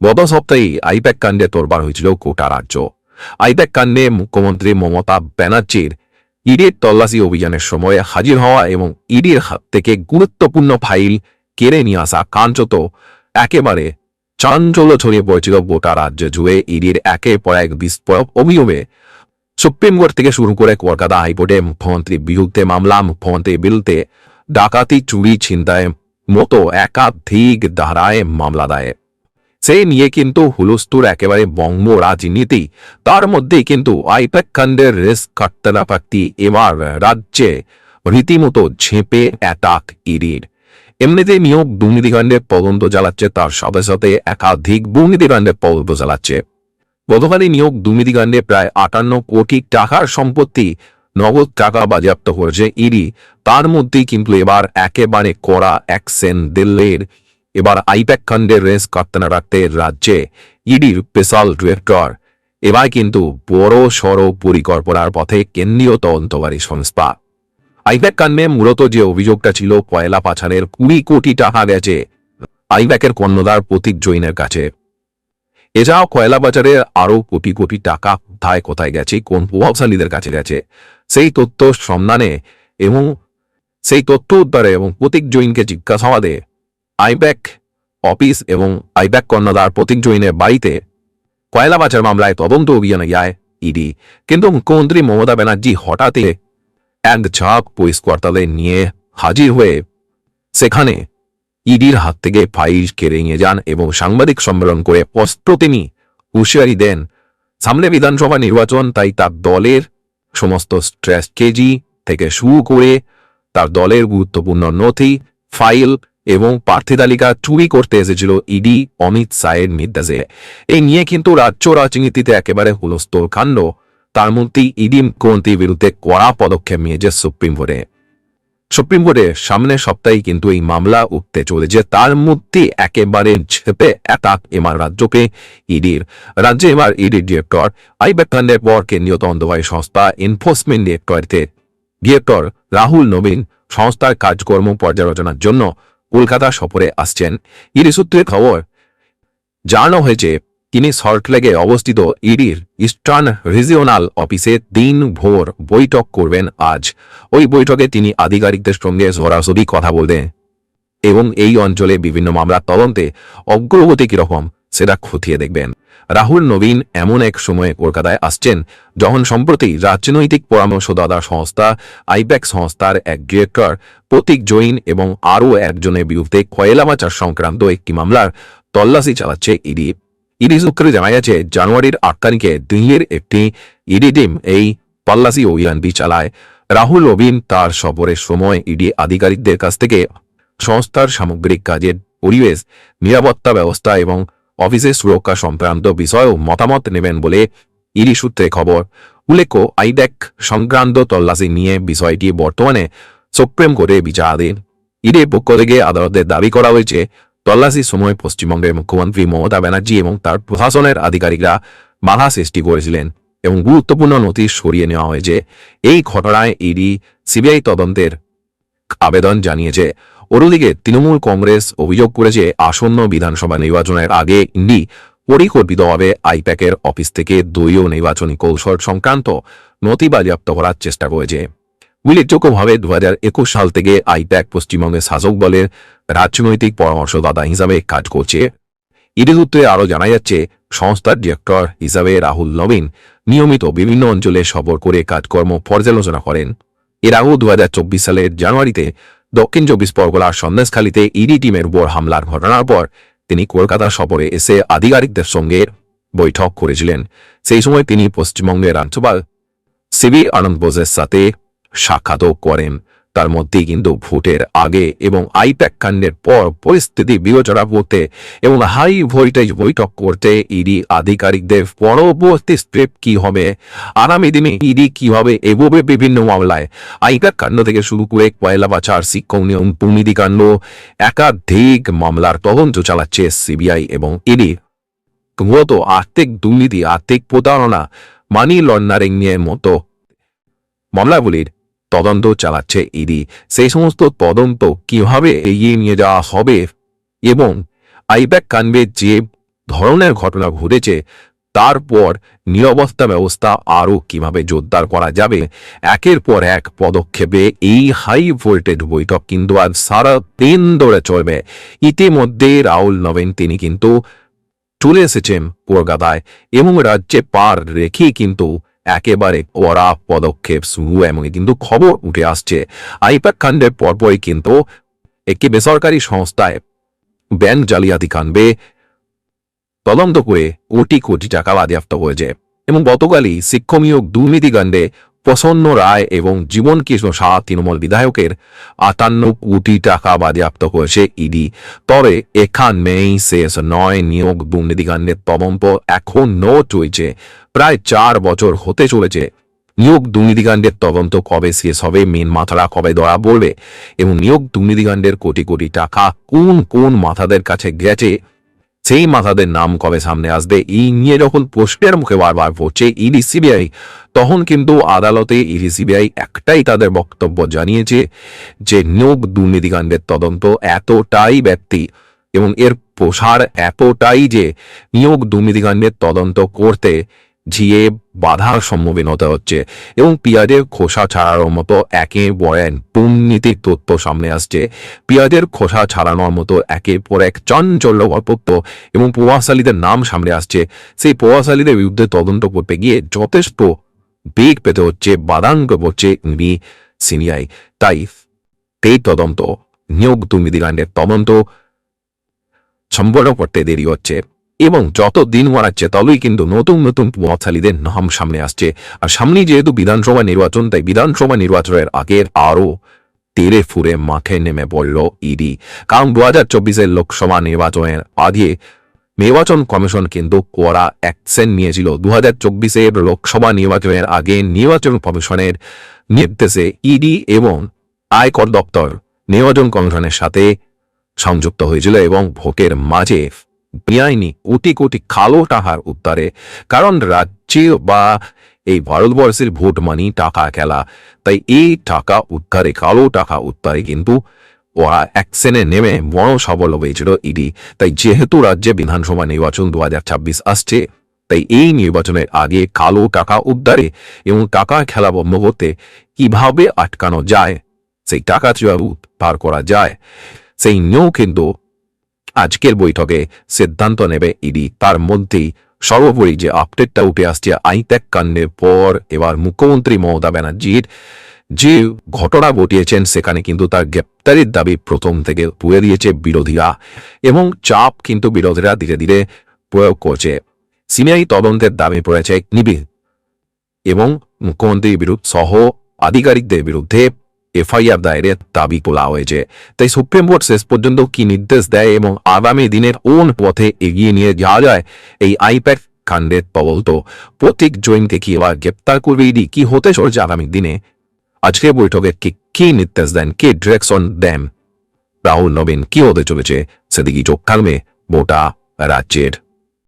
গত সপ্তাহে আইপ্যাক কাণ্ডে তোরবার হয়েছিল গোটা রাজ্য। আইপ্যাক কাণ্ডে মুখ্যমন্ত্রী মমতা ব্যানার্জির ইডির তল্লাশি অভিযানের সময় হাজির হওয়া এবং ইডির হাত থেকে গুরুত্বপূর্ণ ফাইল কেড়ে নিয়ে আসা কাঞ্চত একেবারে চাঞ্চল্য ছড়িয়ে পড়েছিল গোটা রাজ্য জুড়ে ইডির একে পর এক বিস্ফোরক অভিযোগে। সুপ্রিম কোর্ট থেকে শুরু করে কলকাতা হাইকোর্টে মুখ্যমন্ত্রীর বিরুদ্ধে মামলা, মুখ্যমন্ত্রীর বিরুদ্ধে ডাকাতি, চুরি ছিনতাই মতো একাধিক ধারায় মামলা দায়ের। সেই নিয়ে কিন্তু হুলস্থুর একেবারে বঙ্গ রাজনীতি। তার মধ্যেই কিন্তু আইপ্যাক খণ্ডের রেস কাট্টারাপাক্তি এবার রাজ্যে রীতিমতো ঝেঁপে অ্যাটাক ইডির। এমনিতে নিয়োগ দুর্নীতিকাণ্ডের তদন্ত চালাচ্ছে, তার সাথে সাথে একাধিক দুর্নীতিকাণ্ডের পদন্ত জ্বালাচ্ছে গতকালই নিয়োগ দুর্নীতিকাণ্ডে প্রায় আটান্ন কোটি টাকার সম্পত্তি, নগদ টাকা বাজেয়াপ্ত করেছে ইডি। তার মধ্যেই কিন্তু এবার একেবারে কড়া অ্যাকশন দিল্লির এবার আইপ্যাক খণ্ডের রেস কাটতে না রাখতে রাজ্যে ইডির স্পেশাল ডিরেক্টর। এবার কিন্তু বড় সড় পরিকল্পনার পথে কেন্দ্রীয় তদন্তকারী সংস্থা। আইপ্যাক কাণ্ডে মূলত যে অভিযোগটা ছিল কয়লা পাচারের কুড়ি কোটি টাকা গেছে আইপ্যাকের কর্ণধার প্রতীক জৈনের কাছে। এছাড়াও কয়লা বাজারে আরও কোটি কোটি টাকা কোথায় কোথায় গেছে, কোন প্রভাবশালীদের কাছে গেছে, সেই তথ্য সন্ধানে এবং সেই তথ্য উদ্ধারে এবং প্রতীক জৈনকে জিজ্ঞাসাবাদে আইব্যাক অফিস এবং আইব্যাক কর্ণধার প্রতীক জৈনের বাড়িতে কয়লা বাজার মামলায় তদন্ত অভিযানে যায় ইডি। কিন্তু মুখ্যমন্ত্রী মমতা ব্যানার্জি হঠাৎই এক ঝাঁক পুলিশ কর্তাদের নিয়ে হাজির হয়ে সেখানে ইডির হাত থেকে ফাইল কেড়ে নিয়ে যান এবং সাংবাদিক সম্মেলন করে স্পষ্ট তিনি হুঁশিয়ারি দেন, সামনে বিধানসভা নির্বাচন, তাই তার দলের সমস্ত স্ট্র্যাটেজি থেকে শুরু করে তার দলের গুরুত্বপূর্ণ নথি, ফাইল এবং প্রার্থী তালিকা চুরি করতে এসেছিল ইডি অমিত শাহের নির্দেশে। এই নিয়ে কিন্তু রাজ্য রাজনীতিতে একেবারে হুলস্থল কাণ্ড। তার মধ্যে ইডি মুখ্যমন্ত্রীর বিরুদ্ধে কড়া পদক্ষেপ নিয়েছে সুপ্রিম কোর্টে সুপ্রিম কোর্টে সামনের সপ্তাহে কিন্তু এই মামলা উঠতে চলেছে। তার মধ্যে একেবারে ঝেপে অ্যাটাক এবার রাজ্যকে ইডির। রাজ্যে এবার ইডির ডিরেক্টর আইব্যাক কাণ্ডের পর কেন্দ্রীয় তদন্তকারী সংস্থা এনফোর্সমেন্ট ডিরেক্টরের ডিরেক্টর রাহুল নবীন সংস্থার কাজকর্ম পর্যালোচনার জন্য কলকাতা সফরে আসছেন ইডি সূত্রে খবর। জানানো হয়েছে, তিনি সল্টলেগে অবস্থিত ইডির ইস্টার্ন রিজিওনাল অফিসে দিন ভোর বৈঠক করবেন আজ। ওই বৈঠকে তিনি আধিকারিকদের সঙ্গে সরাসরি কথা বলবেন এবং এই অঞ্চলে বিভিন্ন মামলার তদন্তে অগ্রগতি কীরকম সেটা খতিয়ে দেখবেন। রাহুল নবীন এমন এক সময়ে কলকাতায় আসছেন যখন সম্প্রতি রাজনৈতিক পরামর্শদাতা সংস্থা আইব্যাক সংস্থার এক ডিরেক্টর, প্রতীক জৈন এবং আরও একজনের বিরুদ্ধে কয়লা মাচার সংক্রান্ত একটি মামলার তল্লাশি চালাচ্ছে ইডি। ইডি সূত্রে জানা গেছে, জানুয়ারির আট তারিখে দিল্লির একটি ইডি টিম এই তল্লাশি অভিযানটি চালায়। রাহুল নবীন তার সফরের সময় ইডি আধিকারিকদের কাছ থেকে সংস্থার সামগ্রিক কাজের পরিবেশ, নিরাপত্তা ব্যবস্থা এবং অফিসের সুরক্ষা সংক্রান্ত বিষয়েও মতামত নেবেন বলে ইডি সূত্রে খবর। উল্লেখ্য আইডেক সংক্রান্ত তল্লাশি নিয়ে বিষয়টি বর্তমানে সুপ্রিম কোর্টে বিচারাধীন। ইডির পক্ষ থেকে আদালতে দাবি করা হয়েছে, তল্লাশির সময় পশ্চিমবঙ্গের মুখ্যমন্ত্রী মমতা ব্যানার্জি এবং তার প্রশাসনের আধিকারিকরা বাধা সৃষ্টি করেছিলেন এবং গুরুত্বপূর্ণ নথি সরিয়ে নেওয়া হয়েছে। এই ঘটনায় ইডি সিবিআই তদন্তের আবেদন জানিয়েছে। অন্যদিকে তৃণমূল কংগ্রেস অভিযোগ করেছে আসন্ন বিধানসভা নির্বাচনের আগে ইন্ডি পরিকল্পিতভাবে আইপ্যাকের অফিস থেকে দলীয় নির্বাচনী কৌশল সংক্রান্ত নথি বাজেয়াপ্ত করার চেষ্টা করেছে। উল্লেখযোগ্যভাবে দু একুশ সাল থেকে আইপ্যাক পশ্চিমবঙ্গের শাসক দলের রাজনৈতিক পরামর্শদাতা হিসাবে কাজ করছে। ইডি সূত্রে আরও জানা যাচ্ছে, সংস্থার ডিরেক্টর হিসাবে রাহুল নবীন নিয়মিত বিভিন্ন অঞ্চলে সফর করে কাজকর্ম পর্যালোচনা করেন। এর আগেও দু সালের জানুয়ারিতে দক্ষিণ চব্বিশ পরগনার সন্দেশখালীতে ইডি টিমের উপর হামলার ঘটনার পর তিনি কলকাতা সফরে এসে আধিকারিকদের সঙ্গে বৈঠক করেছিলেন। সেই সময় তিনি পশ্চিমবঙ্গের রাজ্যপাল সিবি আনন্দ বোসের সাথে সাক্ষাৎও করেন। তার মধ্যেই কিন্তু ভোটের আগে এবং আইপ্যাক কাণ্ডের পর পরিস্থিতি বিবেচনা করতে এবং হাই ভোল্টেজ বৈঠক করতে ইডি আধিকারিকদের পরবর্তী স্টেপ কি হবে? আগামী দিনে ইডি কীভাবে এগোবে বিভিন্ন মামলায়? আইপ্যাক কাণ্ড থেকে শুরু করে কয়লা বাচার শিক্ষক নিয়ম দুর্নীতিকাণ্ড একাধিক মামলার তদন্ত চালাচ্ছে সিবিআই এবং ইডি। মূলত আর্থিক দুর্নীতি, আর্থিক প্রতারণা মানি লন্ডারিং নিয়ে মতো। মামলাগুলির তদন্ত চালাচ্ছে ইডি। সেই সমস্ত তদন্ত কীভাবে এগিয়ে নিয়ে যাওয়া হবে এবং আইব্যাক কানবে যে ধরনের ঘটনা ঘটেছে তারপর নিরাপত্তা ব্যবস্থা আরও কীভাবে জোরদার করা যাবে, একের পর এক পদক্ষেপে এই হাই ভোল্টেজ বৈঠক কিন্তু আজ সারা দিন ধরে চলবে। ইতিমধ্যে রাহুল নবেন, তিনি কিন্তু চলে এসেছেন কলকাতায় এবং রাজ্যে পার রেখে কিন্তু একেবারে কড়া পদক্ষেপ শুরু এবং কিন্তু খবর উঠে আসছে। আইপ্যাক কাণ্ডের পরপরই কিন্তু একটি বেসরকারি সংস্থায় ব্যাংক জালিয়াতি কাণ্ডে তদন্ত করে কোটি কোটি টাকা বাজেয়াপ্ত হয়েছে এবং গতকালই শিক্ষণীয় দুর্নীতিকাণ্ডে প্রসন্ন রায় এবং জীবন কৃষ্ণ শাহ তৃণমূল বিধায়কের আটান্ন কোটি টাকা বাজেয়াপ্ত করেছে ইডি। তবে এখানেই শেষ নয়। নিয়োগ দুর্নীতিকাণ্ডের তদন্ত এখনও চলছে। প্রায় চার বছর হতে চলেছে। নিয়োগ দুর্নীতিকাণ্ডের তদন্ত কবে শেষ হবে মেন মাথারা কবে ধরা পড়বে এবং নিয়োগ দুর্নীতিকাণ্ডের কোটি কোটি টাকা কোন কোন মাথাদের কাছে গেছে সেই মাথাদের নাম কবে সামনে আসবে? এই নিয়ে যখন প্রশ্নের মুখে বারবার পড়ছে ইডি, সিবিআই, তখন কিন্তু আদালতে ইডি, সিবিআই একটাই তাদের বক্তব্য জানিয়েছে যে নিয়োগ দুর্নীতিকাণ্ডের তদন্ত এতটাই ব্যক্তি এবং এর প্রসার এতটাই যে নিয়োগ দুর্নীতিকাণ্ডের তদন্ত করতে ঝিয়ে বাধার সম্মুখীন হতে হচ্ছে এবং পেঁয়াজের খোসা ছাড়ানোর মতো একে বয়ান দুর্নীতির তথ্য সামনে আসছে। পেঁয়াজের খোসা ছাড়ানোর মতো একের পর এক চাঞ্চল্য গল্পত্য এবং প্রভাবশালীদের নাম সামনে আসছে। সেই প্রভাবশালীদের বিরুদ্ধে তদন্ত করতে গিয়ে যথেষ্ট বেগ পেতে হচ্ছে বাদাঙ্গ পড়ছে ইডি সিনিয়াই তাই এই তদন্ত, নিয়োগ দুর্নীতিকাণ্ডের তদন্ত সম্পন্ন করতে দেরি হচ্ছে। এবং যত দিন মারাচ্ছে ততই কিন্তু নতুন নতুন প্রভাবশালীদের নাম সামনে আসছে। আর সামনেই যেহেতু বিধানসভা নির্বাচন, তাই বিধানসভা নির্বাচনের আগের আরও তেরে ফুরে মাঠে নেমে পড়ল ইডি। কারণ দু হাজার চব্বিশের লোকসভা নির্বাচনের আগে নির্বাচন কমিশন কিন্তু কড়া অ্যাকশন নিয়েছিল। দু হাজার চব্বিশের লোকসভা নির্বাচনের আগে নির্বাচন কমিশনের নির্দেশে ইডি এবং আয়কর দপ্তর নির্বাচন কমিশনের সাথে সংযুক্ত হয়েছিল এবং ভোটের মাঝে বেআইনি কোটি কোটি কালো টাকার উদ্ধারে। কারণ রাজ্যে বা এই ভারতবর্ষের ভোট মানি টাকা খেলা। তাই এই টাকা উদ্ধারে কালো টাকা উদ্ধারে কিন্তু ওরা অ্যাকশনে নেমে বড় সফল হয়েছিল ইডি। তাই যেহেতু রাজ্যে বিধানসভা নির্বাচন দু হাজার ছাব্বিশ আসছে, তাই এই নির্বাচনের আগে কালো টাকা উদ্ধারে এবং টাকা খেলা বন্ধ করতে কীভাবে আটকানো যায়, সেই টাকা কীভাবে উদ্ধার করা যায়, সেই নিয়েও কিন্তু আজকের বৈঠকে সিদ্ধান্ত নেবে ইডি। তার মধ্যেই সর্বোপরি যে আপডেটটা উঠে আসছে আইত্যাক কাণ্ডের পর, এবার মুখ্যমন্ত্রী মমতা ব্যানার্জির যে ঘটনা ঘটিয়েছেন, সেখানে কিন্তু তার গ্রেপ্তারির দাবি প্রথম থেকে পুয়ে দিয়েছে বিরোধীরা এবং চাপ কিন্তু বিরোধীরা ধীরে ধীরে প্রয়োগ করছে। সিবিআই তদন্তের দাবি পড়েছে নিবিড় এবং মুখ্যমন্ত্রীর বিরুদ্ধ সহ আধিকারিকদের বিরুদ্ধে এফআইআর দায়েরের দাবি তোলা হয়েছে। তাই সুপ্রিম কোর্ট শেষ পর্যন্ত কি নির্দেশ দেয় এবং আগামী দিনের কোন পথে এগিয়ে নিয়ে যাওয়া যায়, এই আইপ্যাক কাণ্ডের তদন্ত। প্রতীক জৈনকে কি এবার গ্রেপ্তার করবে ইডি? কি হতে চলছে আগামী দিনে? আজকে বৈঠকে কি কি নির্দেশ দেন? কে ডিরেকশন দেন? রাহুল, নবীন, কি হতে চলেছে? সেদিকে চোখ থাকবে গোটা রাজ্যের